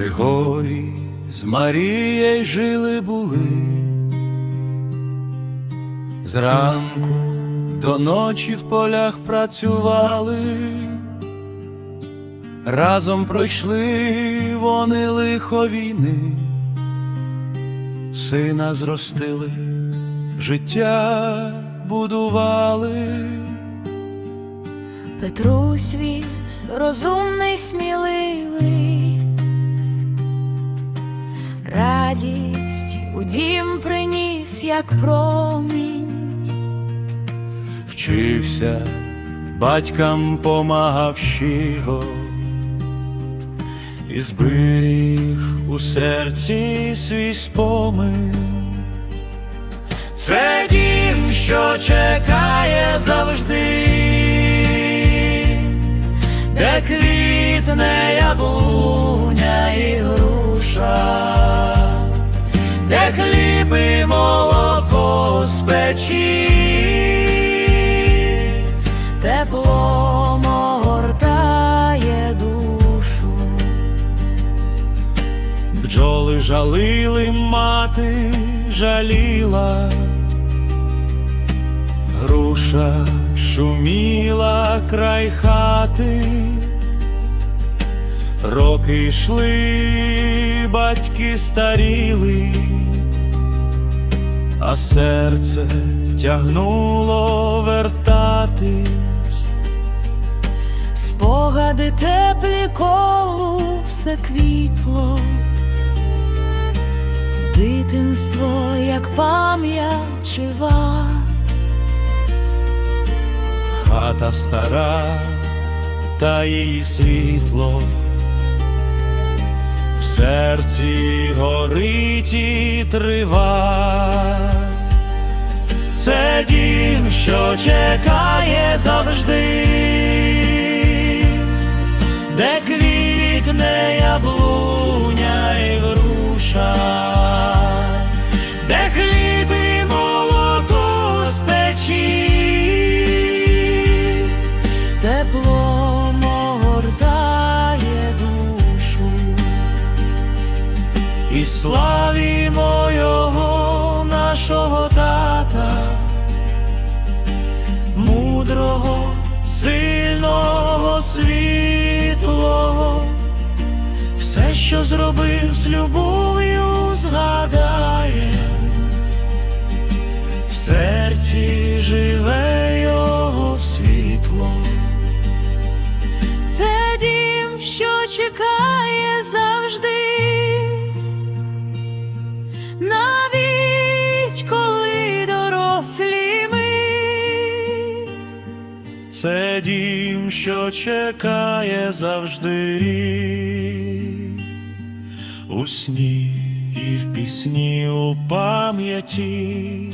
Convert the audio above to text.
Григорій з Марією жили були, зранку до ночі в полях працювали, разом пройшли вони лихо війни, сина зростили, життя будували. Петрусь віз розумний, сміливий, радість у дім приніс, як промінь, Вчився, батькам помагав щиро, і зберіг у серці свій спомин. Це дім, що чекає завжди, де квітне яблуня печі, тепло могортає душу, бджоли жалили, мати жаліла, груша шуміла край хати, роки йшли, батьки старіли, а серце тягнуло вертатись. спогади теплі колу все квітло, дитинство, як пам'ять жива. Хата стара, та її світло, в серці горить і трива. Це дім, що чекає завжди, де квітне яблуня і груша, де хліб молоко з печі. Тепло могортає душу, І славімо що зробив з любов'ю, згадає, в серці живе його світло. це дім, що чекає завжди, навіть коли дорослі ми. Це дім, що чекає завжди у сні і в пісні у пам'яті.